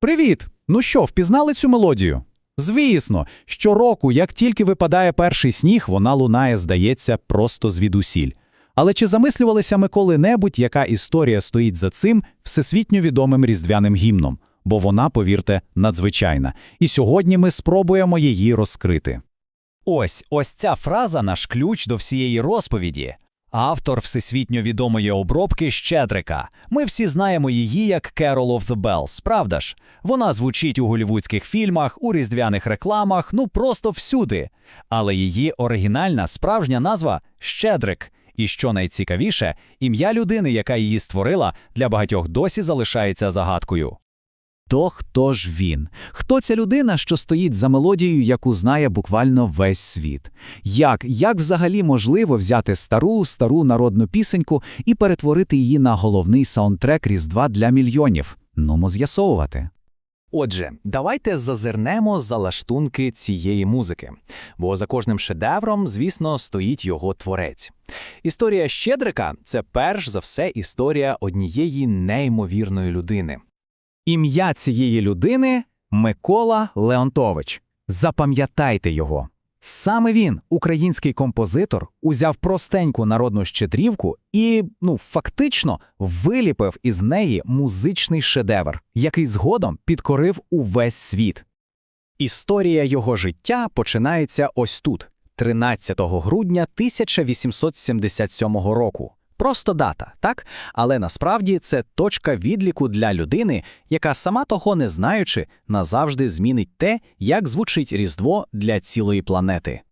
Привіт! Ну що, впізнали цю мелодію? Звісно, щороку, як тільки випадає перший сніг, вона лунає, здається, просто звідусіль. Але чи замислювалися ми коли-небудь, яка історія стоїть за цим всесвітньо відомим різдвяним гімном? Бо вона, повірте, надзвичайна. І сьогодні ми спробуємо її розкрити. Ось ось ця фраза наш ключ до всієї розповіді. Автор всесвітньо відомої обробки Щедрика. Ми всі знаємо її як Carol of the Bells, правда ж? Вона звучить у голівудських фільмах, у різдвяних рекламах, ну просто всюди. Але її оригінальна справжня назва Щедрик. І що найцікавіше, ім'я людини, яка її створила, для багатьох досі залишається загадкою. То хто ж він? Хто ця людина, що стоїть за мелодією, яку знає буквально весь світ? Як, як взагалі можливо взяти стару, стару народну пісеньку і перетворити її на головний саундтрек Різдва для мільйонів? Нумо з'ясовувати. Отже, давайте зазирнемо за лаштунки цієї музики, бо за кожним шедевром, звісно, стоїть його творець. Історія Щедрика це перш за все історія однієї неймовірної людини. Ім'я цієї людини Микола Леонтович. Запам'ятайте його. Саме він, український композитор, узяв простеньку народну щедрівку і, ну, фактично, виліпив із неї музичний шедевр, який згодом підкорив увесь світ. Історія його життя починається ось тут, 13 грудня 1877 року. Просто дата, так? Але насправді це точка відліку для людини, яка сама того не знаючи, назавжди змінить те, як звучить Різдво для цілої планети.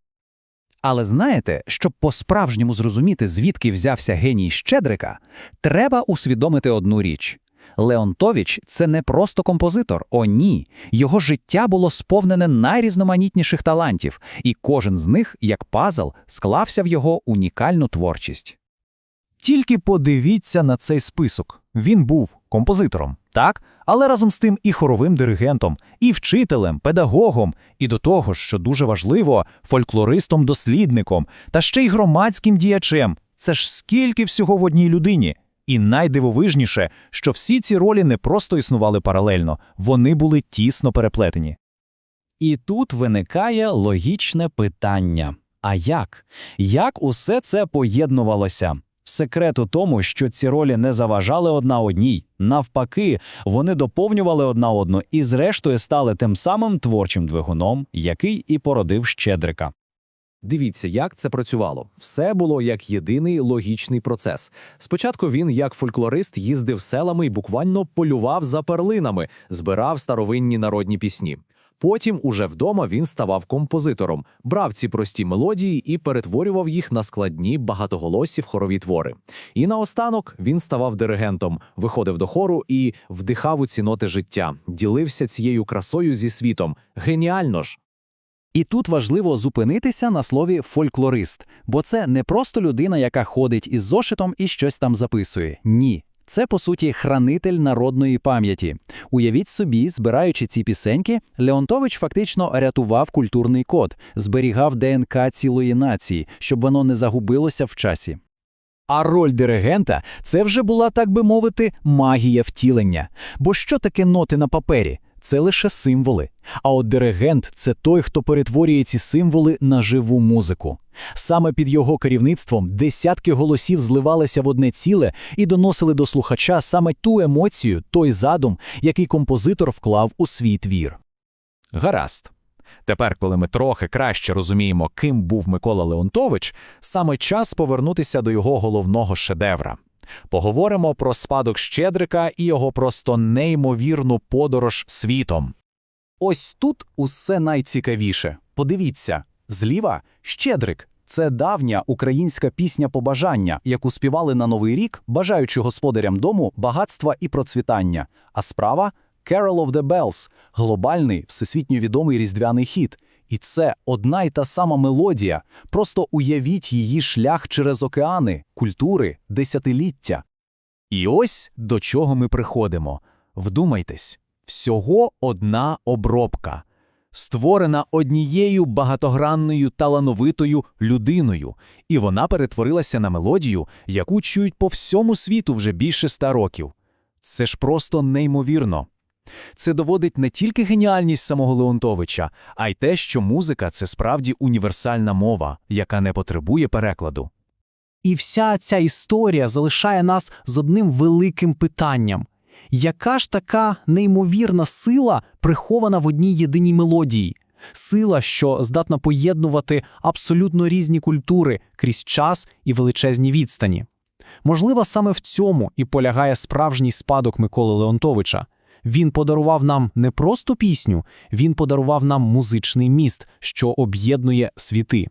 Але знаєте, щоб по-справжньому зрозуміти, звідки взявся геній Щедрика, треба усвідомити одну річ. Леонтович – це не просто композитор, о ні. Його життя було сповнене найрізноманітніших талантів, і кожен з них, як пазл, склався в його унікальну творчість. Тільки подивіться на цей список. Він був композитором, так, але разом з тим і хоровим диригентом, і вчителем, педагогом, і до того, що дуже важливо, фольклористом-дослідником, та ще й громадським діячем. Це ж скільки всього в одній людині. І найдивовижніше, що всі ці ролі не просто існували паралельно, вони були тісно переплетені. І тут виникає логічне питання: а як? Як усе це поєднувалося? Секрет у тому, що ці ролі не заважали одна одній, навпаки, вони доповнювали одна одну і, зрештою, стали тим самим творчим двигуном, який і породив Щедрика. Дивіться, як це працювало. Все було як єдиний логічний процес. Спочатку він, як фольклорист, їздив селами і буквально полював за перлинами, збирав старовинні народні пісні. Потім, уже вдома, він ставав композитором, брав ці прості мелодії і перетворював їх на складні багатоголосі в хорові твори. І наостанок він ставав диригентом, виходив до хору і вдихав у ці ноти життя, ділився цією красою зі світом. Геніально ж! І тут важливо зупинитися на слові фольклорист, бо це не просто людина, яка ходить із зошитом і щось там записує. Ні. Це, по суті, хранитель народної пам'яті. Уявіть собі, збираючи ці пісеньки, Леонтович фактично рятував культурний код, зберігав ДНК цілої нації, щоб воно не загубилося в часі. А роль диригента це вже була, так би мовити, магія втілення. Бо що таке ноти на папері? Це лише символи. А от диригент це той, хто перетворює ці символи на живу музику. Саме під його керівництвом десятки голосів зливалися в одне ціле і доносили до слухача саме ту емоцію, той задум, який композитор вклав у свій твір. Гаразд. Тепер, коли ми трохи краще розуміємо, ким був Микола Леонтович, саме час повернутися до його головного шедевра. Поговоримо про спадок Щедрика і його просто неймовірну подорож світом. Ось тут усе найцікавіше. Подивіться, зліва Щедрик. Це давня українська пісня побажання, яку співали на Новий рік, бажаючи господарям дому багатства і процвітання. А справа Carol of the Bells – глобальний, всесвітньо відомий різдвяний хіт. І це одна й та сама мелодія. Просто уявіть її шлях через океани, культури, десятиліття. І ось до чого ми приходимо. Вдумайтесь, всього одна обробка, створена однією багатогранною талановитою людиною, і вона перетворилася на мелодію, яку чують по всьому світу вже більше ста років. Це ж просто неймовірно. Це доводить не тільки геніальність самого Леонтовича, а й те, що музика це справді універсальна мова, яка не потребує перекладу. І вся ця історія залишає нас з одним великим питанням: яка ж така неймовірна сила прихована в одній єдиній мелодії? Сила, що здатна поєднувати абсолютно різні культури крізь час і величезні відстані. Можливо, саме в цьому і полягає справжній спадок Миколи Леонтовича. Він подарував нам не просто пісню, він подарував нам музичний міст, що об'єднує світи.